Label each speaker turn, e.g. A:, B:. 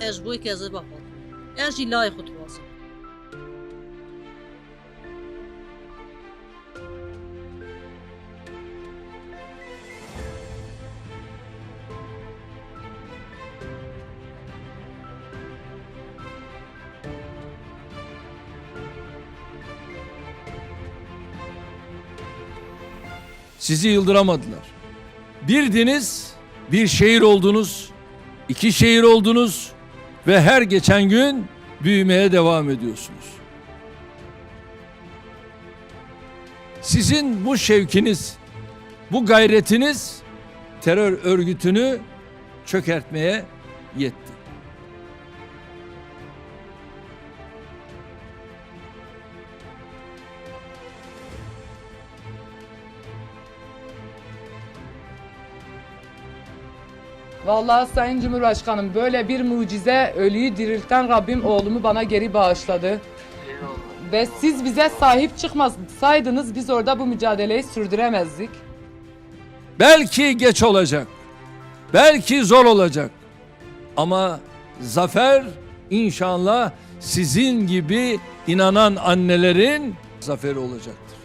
A: ez boy keze bakalım. Ez jî layê.
B: Sizi yıldıramadılar. Birdiniz, bir şehir oldunuz, iki şehir oldunuz ve her geçen gün büyümeye devam ediyorsunuz. Sizin bu şevkiniz, bu gayretiniz terör örgütünü çökertmeye yetti.
C: Vallahi Sayın Cumhurbaşkanım böyle bir mucize ölüyü dirilten Rabbim oğlumu bana geri bağışladı. Ve siz bize sahip çıkmasaydınız biz orada bu mücadeleyi sürdüremezdik.
B: Belki geç olacak. Belki zor olacak. Ama zafer inşallah sizin gibi inanan annelerin zaferi olacaktır.